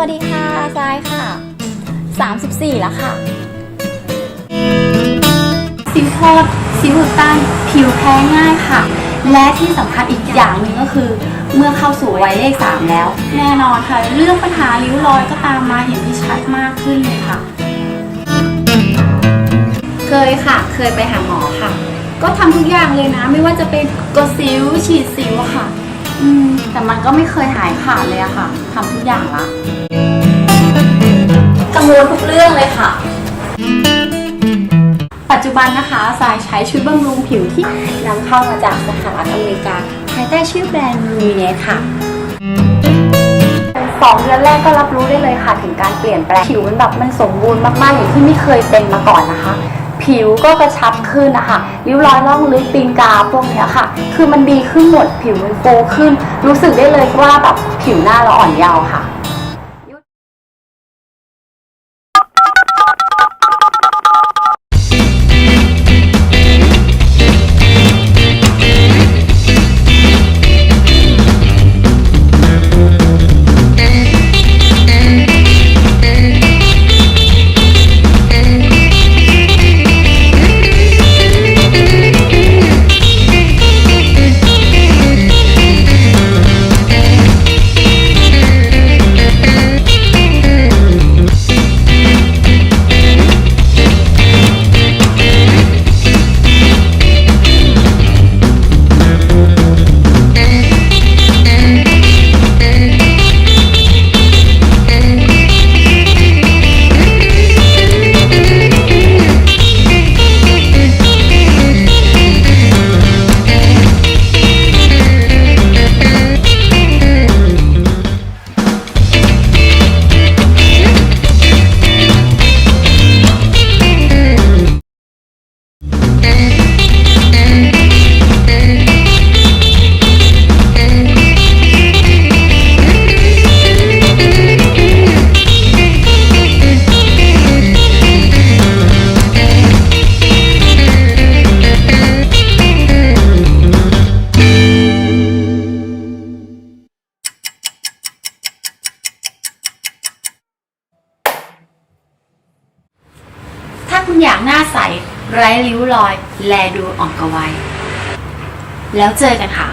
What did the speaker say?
วัสดีค่ะทรายค่ะ 34 แล้วค่ะ สิวโทษสิวอุดตันผิวแพ้ง่ายค่ะ และที่สำคัญอีกอย่างหนึ่งก็คือ เมื่อเข้าสู่วัยเลข 3 แล้ว แน่นอนค่ะ เรื่องปัญหาริ้วรอยก็ตามมาเห็นที่ชัดมากขึ้นเลยค่ะ เคยค่ะ เคยไปหาหมอค่ะ ก็ทำทุกอย่างเลยนะ ไม่ว่าจะเป็นกดสิวฉีดสิวอะค่ะ อืมแต่มันก็ไม่เคยหายขาดเลยอะค่ะทำทุกอย่างละกังวลทุกเรื่องเลยค่ะ ปัจจุบันนะคะสายใช้ชุดบำรุงผิวที่นำเข้ามาจากสหรัฐอเมริกาภายใต้ชื่อแบรนด์ลูมิเนสค่ะสองเดือนแรกก็รับรู้ได้เลยค่ะ ถึงการเปลี่ยนแปลงผิวมันแบบมันสมบูรณ์มากๆอย่างที่ไม่เคยเป็นมาก่อนนะคะ ผิวก็กระชับขึ้นนะคะริ้วรอยร่องลึกตีนกาพวกนี้ค่ะ คือมันดีขึ้นหมดผิวมันฟูขึ้น รู้สึกได้เลยว่าแบบผิวหน้าเราอ่อนเยาว์ค่ะ อยากหน้าใส ไร้ริ้วรอย แลดูอ่อนกวัยแล้วเจอกันค่ะ